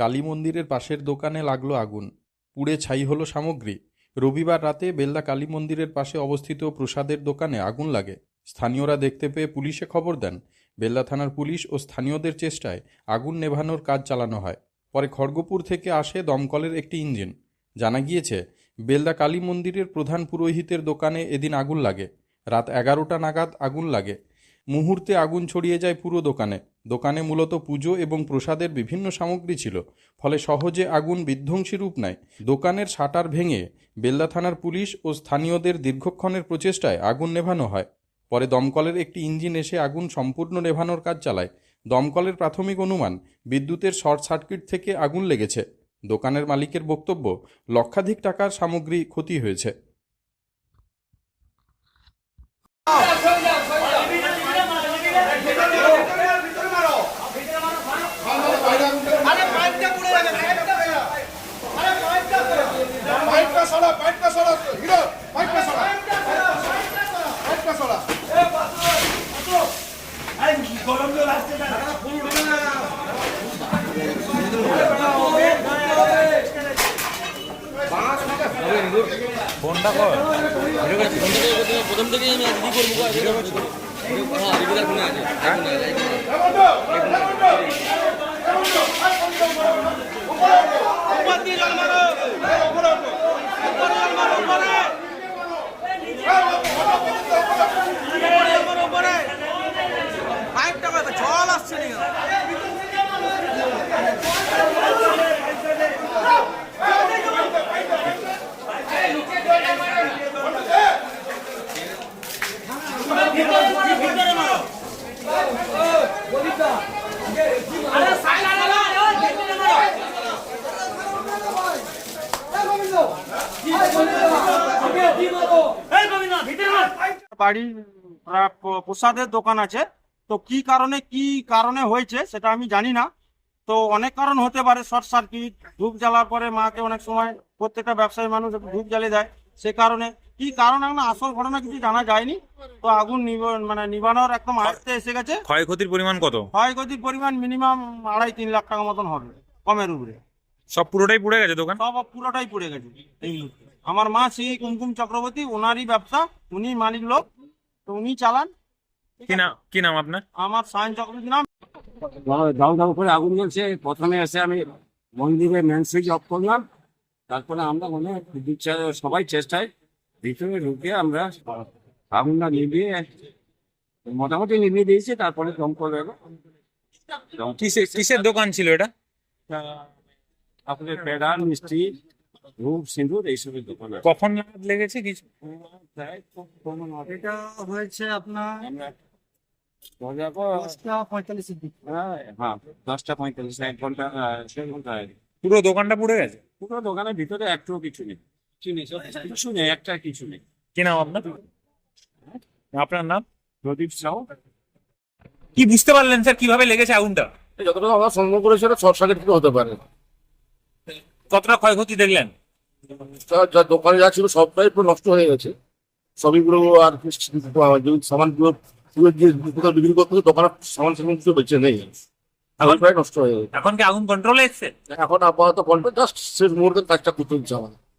কালী মন্দিরের পাশের দোকানে লাগল আগুন। পুড়ে ছাই হলো সামগ্রী। রবিবার রাতে বেলদা কালী মন্দিরের পাশে অবস্থিত প্রসাদের দোকানে আগুন লাগে। স্থানীয়রা দেখতে পেয়ে পুলিশে খবর দেন। বেলদা থানার পুলিশ ও স্থানীয়দের চেষ্টায় আগুন নেভানোর কাজ চালানো হয়। পরে খড়গপুর থেকে আসে দমকলের একটি ইঞ্জিন। জানা গিয়েছে বেলদা কালী মন্দিরের প্রধান পুরোহিতের দোকানে এদিন আগুন লাগে। রাত এগারোটা নাগাদ আগুন লাগে। মুহূর্তে আগুন ছড়িয়ে যায় পুরো দোকানে। দোকানে মূলত পুজো এবং প্রসাদের বিভিন্ন সামগ্রী ছিল, ফলে সহজে আগুন বিধ্বংসী রূপ নেয়। দোকানের শাটার ভেঙে বেল্লা থানার পুলিশ ও স্থানীয়দের দীর্ঘক্ষণের প্রচেষ্টায় আগুন নেভানো হয়। পরে দমকলের একটি ইঞ্জিন এসে আগুন সম্পূর্ণ নেভানোর কাজ চালায়। দমকলের প্রাথমিক অনুমান, বিদ্যুতের শর্ট সার্কিট থেকে আগুন লেগেছে। দোকানের মালিকের বক্তব্য, লক্ষাধিক টাকার সামগ্রী ক্ষতি হয়েছে। গরম জল আসছে না প্রথম থেকেই আমি দিদি করব? ভিডিও করছি হ্যাঁ আছে এখন না, এই উপর দিয়ে জল মারো উপরে জল মারো উপরে উপরে উপরে উপরে পাইপটা কত জল বাড়ি প্রা- প্রসাদের দোকান আছে। তো কি কারণে কি কারণে হয়েছে সেটা আমি জানি না। তো অনেক কারণ হতে পারে শর্ট সার্কিট ধূপ জ্বালার পরে মাকে অনেক সময় প্রত্যেকটা ব্যবসায়ী মানুষ ধূপ জ্বালিয়ে দেয় সে কারণে কি কারণ এখন আসল ঘটনা কিছু জানা যায়নি। তো আগুন মানে নিবানোর একদম আয়ত্তে এসে গেছে। ক্ষয়ক্ষতির পরিমাণ কত? ক্ষয়ক্ষতির পরিমাণ মিনিমাম আড়াই তিন লাখ টাকা মতন হবে কমের উপরে। সব পুরোটাই পুড়ে গেছে দোকান? সব পুরোটাই পড়ে গেছে এই আমার মা সেই কুমকুম চক্রবর্তী ওনারই ব্যবসা উনি মালিক লোক তো উনি চালান। কি নাম কি নাম আপনার? আমার সায়ন চক্রবর্তী নাম দাউ দাউ করে আগুন জ্বলছে। প্রথমে এসে আমি মন্দিরে মেন সুইচ অফ করলাম। তারপরে আমরা মনে হয় সবাই চেষ্টায়। ভিতরে ঢুকে আমরা আগুনটা নিভিয়ে মোটামুটি নিভিয়ে দিয়েছি তারপরে দমকল কিসের কিসের দোকান ছিল এটা? তারপরে পেড়া মিষ্টি ধূপ সিঁদুর এইসবের দোকান কখন লেগেছে কিছু। এটা হয়েছে আপনার পর- হ্যাঁ হ্যাঁ। পুরো দোকানটা পুড়ে গেছে? পুরো দোকানের ভিতরে একটুও কিছু নেই। কিছু নেই একটা কিছু নেই। কি নাম আপনার? আপনার নাম? প্রদীপ সাউ কি বুঝতে পারলেন স্যার কীভাবে লেগেছে আগুনটা? যতটা আমরা সন্দেহ করেছি এটা শর্ট সার্কিট থেকে হতে পারে। কতটা ক্ষয়ক্ষতি দেখলেন? যা- যা দোকানে যা ছিল সবটাই পুরো নষ্ট হয়ে গেছে। সবই পুরো আর সামানগুলো পুরো দিয়ে কোথাও বিক্রি করতে দোকানের সামান সামান কিছু বেঁচে নেই। এখন প্রায় নষ্ট হয়ে গেছে। এখন কি আগুন কন্ট্রোলে এসছে? এখন আপাতত কন্ট্রোল জাস্ট শেষ মুহূর্তে কাজটা করতে হচ্ছে আমাদের।